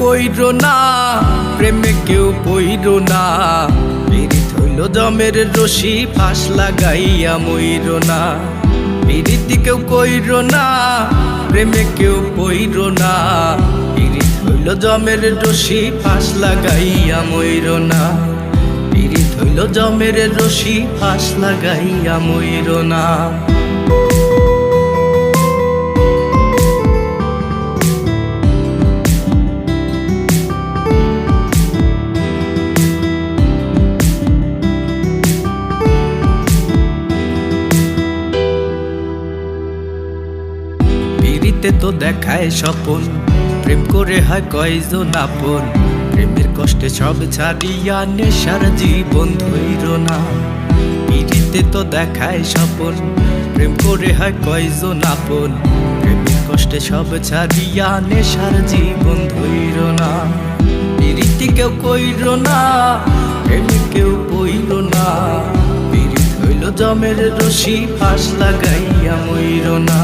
কইর না, প্রেমে কেউ পইর না। পীড়িত হইল জমের রশি, ফাঁস লাগাইয়া মইর না। পীড়িত কেউ কইর না, প্রেমে কেউ পইর না। পীড়িত হইল জমের রশি, ফাঁস লাগাইয়া মইর না। পীড়িত হইল জমের রশি, ফাঁস লাগাইয়া মইর না। পিড়িতে তো দেখায় স্বপন। প্রেম করে হয় কয়জন আপন? প্রেমের কষ্টে সব ছাড়িয়া নেশার জীবন ধৈর না। পিড়িতে তো দেখায় স্বপন, প্রেম করে হয় কয়জন আপন? প্রেমের কষ্টে সব ছাড়িয়া নেশার জীবন ধৈর না। পিড়িতে কেউ কইর না, প্রেম কেউ কইর না। পিড়িত হইল জমের রশি, ফাঁস লাগাইয়া মইর না।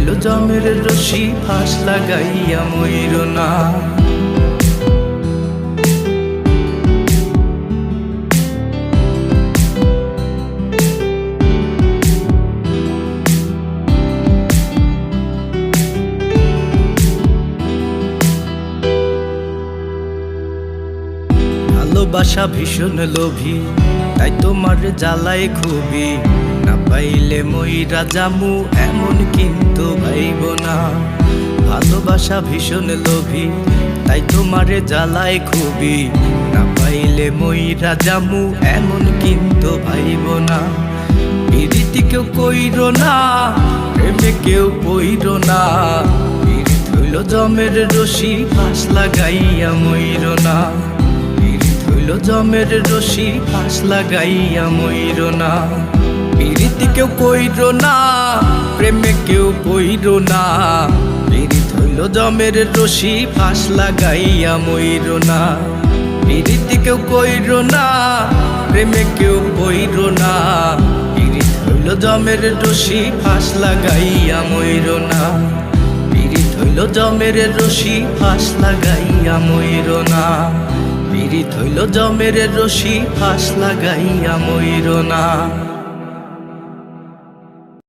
হইল জমের রশি ফাঁস লাগাইয়া মইর না। ভালোবাসা ভীষণ লোভী তাই তোমার জ্বালায় খুবই পাইলে মইরা জামু এমন কিন্তু ভাইব না। ভালোবাসা ভীষণ লোভী, তাই তোমারে জ্বালায় খুবই। না পাইলে মইরা জামু এমন কিন্তু ভাইব না। পিরিতি কেউ কইর না, প্রেমে কেউ কইর না। পিরিত হইল জমের রশি ফাঁস লাগাইয়া মইর না। পিরিত হইল জমের রশি ফাঁস লাগাইয়া মইর না। পিরিতি কেউ কইর না, প্রেমে কেউ কইর না। পিরিত হইল জমের রশি, ফাঁস লাগাইয়া মইর না। পিরিতি কেউ কইর না, প্রেমে কেউ কইর না। পিরিত হইল জমের রশি, ফাঁস লাগাইয়া মইর না। পিরিত হইল জমের রশি, ফাঁস লাগাইয়া মইর না। পিরিত হইল জমের রশি, ফাঁস লাগাইয়া মইর না।